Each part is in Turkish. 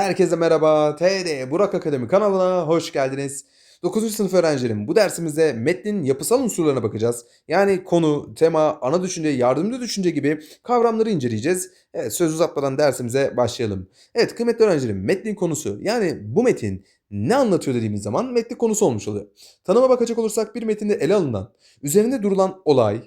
Herkese merhaba. TD Burak Akademi kanalına hoş geldiniz. 9. sınıf öğrencilerim bu dersimizde metnin yapısal unsurlarına bakacağız. Yani konu, tema, ana düşünce, yardımcı düşünce gibi kavramları inceleyeceğiz. Evet söz uzatmadan dersimize başlayalım. Evet kıymetli öğrencilerim metnin konusu yani bu metin ne anlatıyor dediğimiz zaman metnin konusu olmuş oluyor. Tanıma bakacak olursak bir metinde ele alınan, üzerinde durulan olay,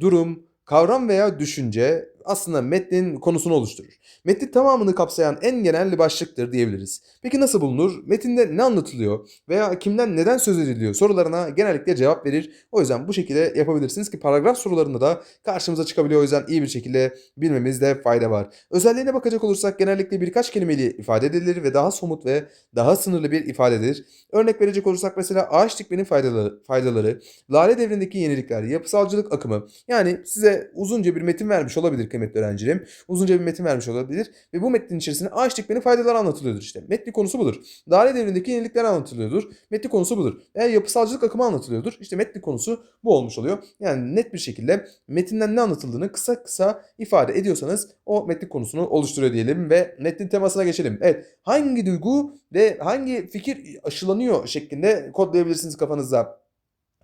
durum, kavram veya düşünce aslında metnin konusunu oluşturur. Metnin tamamını kapsayan en genel başlıktır diyebiliriz. Peki nasıl bulunur? Metinde ne anlatılıyor veya kimden neden söz ediliyor sorularına genellikle cevap verir. O yüzden bu şekilde yapabilirsiniz ki paragraf sorularında da karşımıza çıkabiliyor. O yüzden iyi bir şekilde bilmemizde fayda var. Özelliğine bakacak olursak genellikle birkaç kelimeyle ifade edilir ve daha somut ve daha sınırlı bir ifadedir. Örnek verecek olursak mesela ağaç dikmenin faydaları, faydaları, lale devrindeki yenilikler, yapısalcılık akımı. Yani size uzunca bir metin vermiş olabilir kıymetli öğrencilerim. Uzunca bir metin vermiş olabilir ve bu metnin içerisinde ağaç dikmenin faydaları anlatılıyordur işte. Metni konusu budur. Lale devrindeki yenilikler anlatılıyordur. Metni konusu budur. Veya yapısalcılık akımı anlatılıyordur. İşte metni konusu bu olmuş oluyor. Yani net bir şekilde metinden ne anlatıldığını kısa kısa ifade ediyorsanız o metnin konusunu oluşturuyor diyelim ve metnin temasına geçelim. Evet hangi duygu ve hangi fikir aşılanıyor şeklinde kodlayabilirsiniz kafanızda.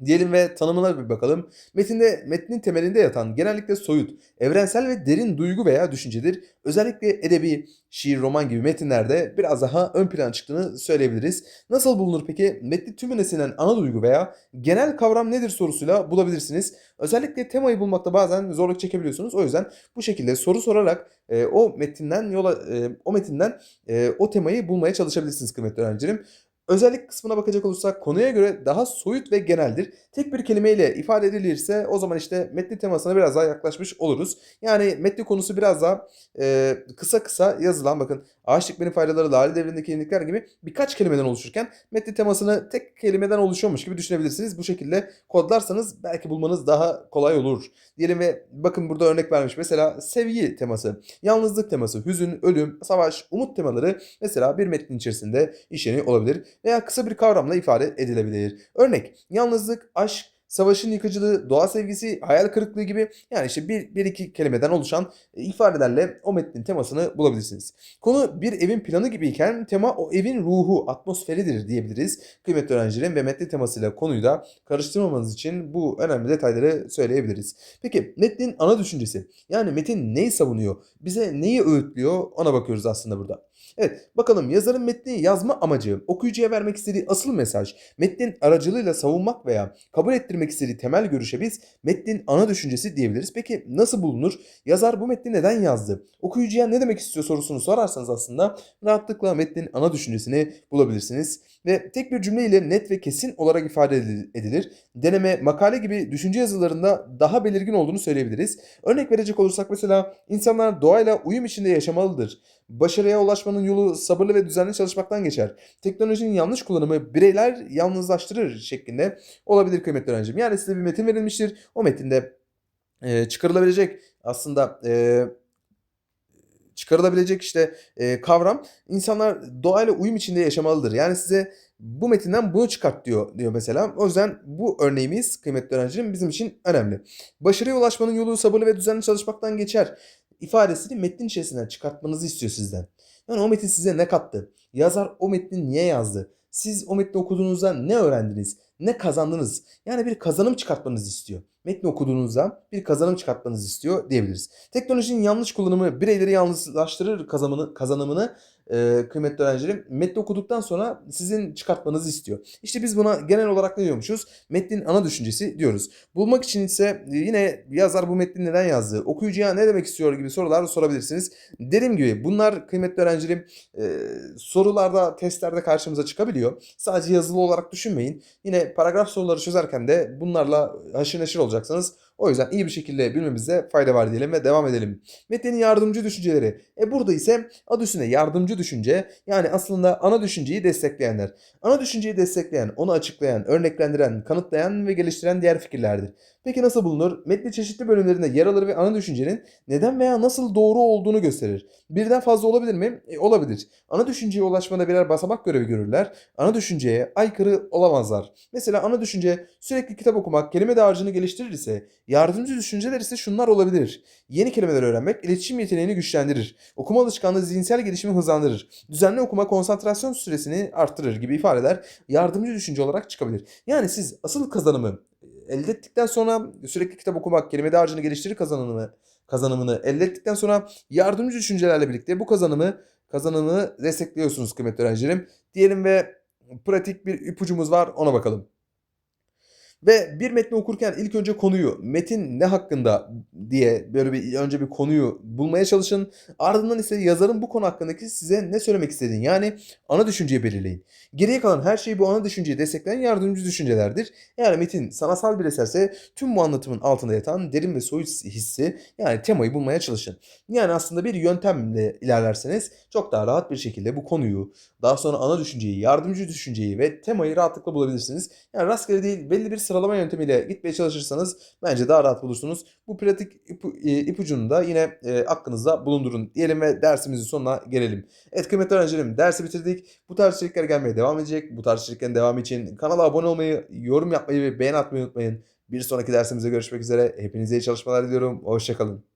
Diyelim ve tanımına bir bakalım. Metinde metnin temelinde yatan genellikle soyut, evrensel ve derin duygu veya düşüncedir. Özellikle edebi, şiir, roman gibi metinlerde biraz daha ön plana çıktığını söyleyebiliriz. Nasıl bulunur peki? Metni tümüne sinen ana duygu veya genel kavram nedir sorusuyla bulabilirsiniz. Özellikle temayı bulmakta bazen zorluk çekebiliyorsunuz. O yüzden bu şekilde soru sorarak e, o metinden yola e, o metinden e, o temayı bulmaya çalışabilirsiniz kıymetli öğrencilerim. Özellik kısmına bakacak olursak konuya göre daha soyut ve geneldir. Tek bir kelimeyle ifade edilirse o zaman işte metni temasına biraz daha yaklaşmış oluruz. Yani metni konusu biraz daha e, kısa kısa yazılan bakın ağaç dikmenin faydaları, lale devrindeki yenilikler gibi birkaç kelimeden oluşurken metni temasını tek kelimeden oluşuyormuş gibi düşünebilirsiniz. Bu şekilde kodlarsanız belki bulmanız daha kolay olur. Diyelim ve bakın burada örnek vermiş. Mesela sevgi teması, yalnızlık teması, hüzün, ölüm, savaş, umut temaları mesela bir metnin içerisinde işleniyor olabilir veya kısa bir kavramla ifade edilebilir. Örnek yalnızlık, aşk, savaşın yıkıcılığı, doğa sevgisi, hayal kırıklığı gibi yani işte bir, bir iki kelimeden oluşan ifadelerle o metnin temasını bulabilirsiniz. Konu bir evin planı gibiyken tema o evin ruhu, atmosferidir diyebiliriz. Kıymetli öğrencilerim ve metnin temasıyla konuyu da karıştırmamanız için bu önemli detayları söyleyebiliriz. Peki metnin ana düşüncesi yani metin neyi savunuyor, bize neyi öğütlüyor ona bakıyoruz aslında burada. Evet bakalım yazarın metni yazma amacı, okuyucuya vermek istediği asıl mesaj, metnin aracılığıyla savunmak veya kabul ettirmek istediği temel görüşe biz metnin ana düşüncesi diyebiliriz. Peki nasıl bulunur? Yazar bu metni neden yazdı? Okuyucuya ne demek istiyor sorusunu sorarsanız aslında rahatlıkla metnin ana düşüncesini bulabilirsiniz. Ve tek bir cümleyle net ve kesin olarak ifade edilir. Deneme, makale gibi düşünce yazılarında daha belirgin olduğunu söyleyebiliriz. Örnek verecek olursak mesela insanlar doğayla uyum içinde yaşamalıdır. Başarıya ulaşmanın yolu sabırlı ve düzenli çalışmaktan geçer. Teknolojinin yanlış kullanımı bireyler yalnızlaştırır şeklinde olabilir kıymetli öğrencim. Yani size bir metin verilmiştir. O metinde e, çıkarılabilecek aslında e, çıkarılabilecek işte e, kavram insanlar doğayla uyum içinde yaşamalıdır. Yani size bu metinden bunu çıkart diyor diyor mesela. O yüzden bu örneğimiz kıymetli öğrencilerim bizim için önemli. Başarıya ulaşmanın yolu sabırlı ve düzenli çalışmaktan geçer ifadesini metnin içerisinden çıkartmanızı istiyor sizden. Yani o metin size ne kattı? Yazar o metni niye yazdı? Siz o metni okuduğunuzda ne öğrendiniz? Ne kazandınız? Yani bir kazanım çıkartmanızı istiyor. Metni okuduğunuzda bir kazanım çıkartmanızı istiyor diyebiliriz. Teknolojinin yanlış kullanımı bireyleri yalnızlaştırır kazanımını, kazanımını e, kıymetli öğrencilerim metni okuduktan sonra sizin çıkartmanızı istiyor. İşte biz buna genel olarak ne diyormuşuz? Metnin ana düşüncesi diyoruz. Bulmak için ise yine yazar bu metni neden yazdı? Okuyucuya ne demek istiyor gibi sorular sorabilirsiniz. Dediğim gibi bunlar kıymetli öğrencilerim e, sorularda, testlerde karşımıza çıkabiliyor. Sadece yazılı olarak düşünmeyin. Yine paragraf soruları çözerken de bunlarla haşır neşir olacaksınız. O yüzden iyi bir şekilde bilmemizde fayda var diyelim ve devam edelim. Metnin yardımcı düşünceleri. E burada ise adı üstünde yardımcı düşünce yani aslında ana düşünceyi destekleyenler. Ana düşünceyi destekleyen, onu açıklayan, örneklendiren, kanıtlayan ve geliştiren diğer fikirlerdir. Peki nasıl bulunur? Metni çeşitli bölümlerinde yer alır ve ana düşüncenin neden veya nasıl doğru olduğunu gösterir. Birden fazla olabilir mi? E, olabilir. Ana düşünceye ulaşmada birer basamak görevi görürler. Ana düşünceye aykırı olamazlar. Mesela ana düşünce sürekli kitap okumak, kelime dağarcığını geliştirir ise Yardımcı düşünceler ise şunlar olabilir. Yeni kelimeler öğrenmek iletişim yeteneğini güçlendirir. Okuma alışkanlığı zihinsel gelişimi hızlandırır. Düzenli okuma konsantrasyon süresini arttırır gibi ifadeler yardımcı düşünce olarak çıkabilir. Yani siz asıl kazanımı elde ettikten sonra sürekli kitap okumak, kelime dağarcığını geliştirir kazanımını kazanımını elde ettikten sonra yardımcı düşüncelerle birlikte bu kazanımı kazanımı destekliyorsunuz kıymetli öğrencilerim. Diyelim ve pratik bir ipucumuz var ona bakalım. Ve bir metni okurken ilk önce konuyu, metin ne hakkında diye böyle bir önce bir konuyu bulmaya çalışın. Ardından ise yazarın bu konu hakkındaki size ne söylemek istediğini yani ana düşünceyi belirleyin. Geriye kalan her şeyi bu ana düşünceyi destekleyen yardımcı düşüncelerdir. Eğer metin sanatsal bir eserse tüm bu anlatımın altında yatan derin ve soyut hissi yani temayı bulmaya çalışın. Yani aslında bir yöntemle ilerlerseniz çok daha rahat bir şekilde bu konuyu, daha sonra ana düşünceyi, yardımcı düşünceyi ve temayı rahatlıkla bulabilirsiniz. Yani rastgele değil belli bir sıralama yöntemiyle gitmeye çalışırsanız bence daha rahat bulursunuz. Bu pratik e, ipucunu da yine e, aklınızda bulundurun diyelim ve dersimizin sonuna gelelim. Evet kıymetli öğrencilerim dersi bitirdik. Bu tarz içerikler gelmeye devam edecek. Bu tarz içeriklerin devamı için kanala abone olmayı, yorum yapmayı ve beğen atmayı unutmayın. Bir sonraki dersimize görüşmek üzere. Hepinize iyi çalışmalar diliyorum. Hoşçakalın.